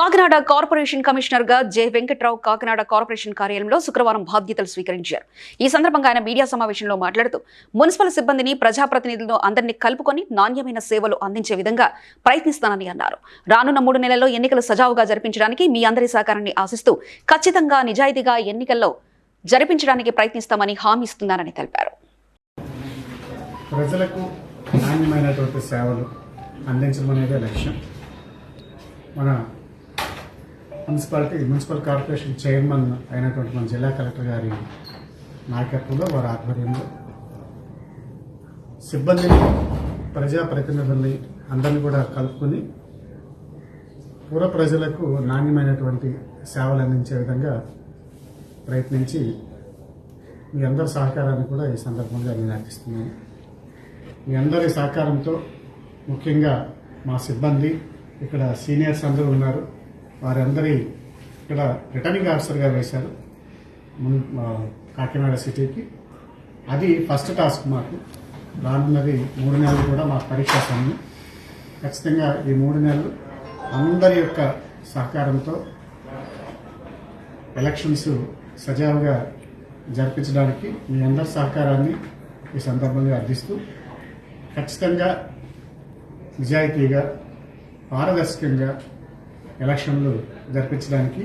Kakinada corporation కమిషనర్గా J Venkatrao Kakinada corporation కార్యాలయంలో శుక్రవారం బాధ్యతలు స్వీకరించారు. ఈ సందర్భంగా ఆయన మీడియా సమావేశంలో మాట్లాడుతూ మున్సిపల్ సిబ్బందిని ప్రజాప్రతినిధులను అందరినీ కలుపుకొని నాణ్యమైన సేవలు అందించే విధంగా ప్రయత్నిస్తానని అన్నారు. రానున్న మూడు నెలల్లో ఎన్నికలు సజావుగా జరిపించడానికి మీ అందరి సహకారాన్ని ఆశిస్తూ ఖచ్చితంగా నిజాయితీగా ఎన్నికల్లో జరిపించడానికి ప్రయత్నిస్తామని హామీ ఇస్తున్నారని తెలిపారు. ప్రజలకు నాణ్యమైనటువంటి సేవలు అందించడం అనేది లక్ష్యం. మన మున్సిపాలిటీ మున్సిపల్ కార్పొరేషన్ చైర్మన్ అయినటువంటి మన జిల్లా కలెక్టర్ గారి నాయకత్వంలో వారి ఆధ్వర్యంలో సిబ్బందిని ప్రజాప్రతినిధుల్ని అందరిని కూడా కలుపుకొని పూర్వ ప్రజలకు నాణ్యమైనటువంటి సేవలు అందించే విధంగా ప్రయత్నించి మీ అందరి సహకారాన్ని కూడా ఈ సందర్భంగా నేను ఆశిస్తున్నాను మీ అందరి సహకారంతో ముఖ్యంగా మా సిబ్బంది ఇక్కడ సీనియర్స్ అందరూ ఉన్నారు. వారందరి ఇక్కడ రిటర్నింగ్ ఆఫీసర్గా వేశారు. మున్- కాకినాడ సిటీకి. అది ఫస్ట్ టాస్క్ మాకు. రానున్నది మూడు నెలలు కూడా మా పరీక్ష సమయం. ఖచ్చితంగా ఈ మూడు నెలలు అందరి యొక్క సహకారంతో ఎలక్షన్స్ సజావుగా జరిపించడానికి మీ అందరి సహకారాన్ని ఈ సందర్భంగా అర్థిస్తూ ఖచ్చితంగా నిజాయితీగా పారదర్శకంగా ఎలక్షన్లు జరిపించడానికి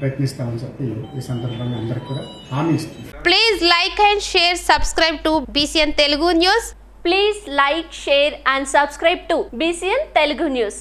ప్రయత్నిస్తామని చెప్పి ఈ సందర్భంగా అందరికీ కూడా హామీ ఇస్తుంది Please like and share, subscribe to BCN Telugu News. Please like, share and subscribe to BCN Telugu News.